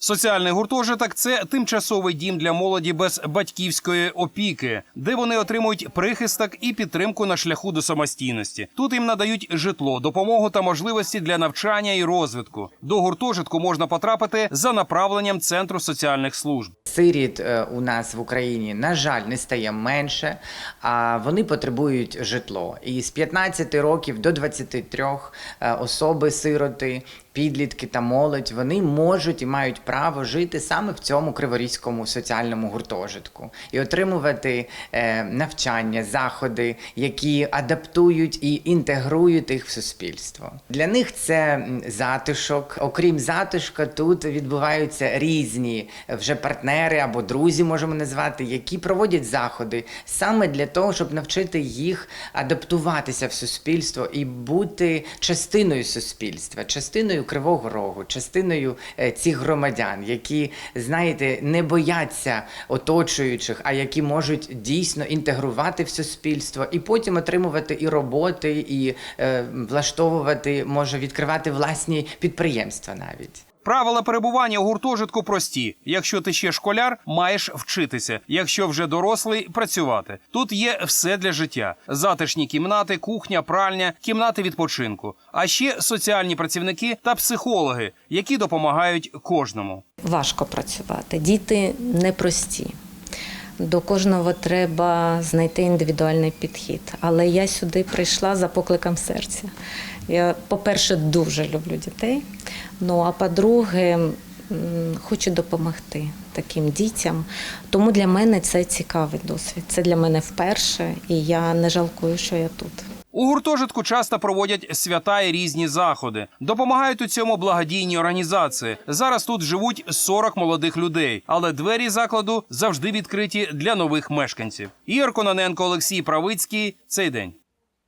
Соціальний гуртожиток це тимчасовий дім для молоді без батьківської опіки, де вони отримують прихисток і підтримку на шляху до самостійності. Тут їм надають житло, допомогу та можливості для навчання і розвитку. До гуртожитку можна потрапити за направленням центру соціальних служб. Сиріт е, у нас в Україні, на жаль, не стає менше, а вони потребують житло. І з 15 років до 23 е, особи, сироти, підлітки та молодь вони можуть і мають право жити саме в цьому криворізькому соціальному гуртожитку і отримувати е, навчання, заходи, які адаптують і інтегрують їх в суспільство. Для них це затишок. Окрім затишка, тут відбуваються різні вже партнери або друзі, можемо назвати, які проводять заходи саме для того, щоб навчити їх адаптуватися в суспільство і бути частиною суспільства, частиною кривого рогу, частиною е, цих громадян, які, знаєте, не бояться оточуючих, а які можуть дійсно інтегрувати в суспільство і потім отримувати і роботи, і е, влаштовувати, може відкривати власні підприємства навіть. Правила перебування у гуртожитку прості. Якщо ти ще школяр, маєш вчитися. Якщо вже дорослий працювати. Тут є все для життя: затишні кімнати, кухня, пральня, кімнати відпочинку. А ще соціальні працівники та психологи, які допомагають кожному. важко працювати. Діти непрості. До кожного треба знайти індивідуальний підхід. Але я сюди прийшла за покликом серця. Я, по-перше, дуже люблю дітей. Ну а по-друге, хочу допомогти таким дітям. Тому для мене це цікавий досвід. Це для мене вперше, і я не жалкую, що я тут. У гуртожитку часто проводять свята і різні заходи. Допомагають у цьому благодійні організації. Зараз тут живуть 40 молодих людей, але двері закладу завжди відкриті для нових мешканців. Ігор Кононенко, Олексій Правицький. Цей день.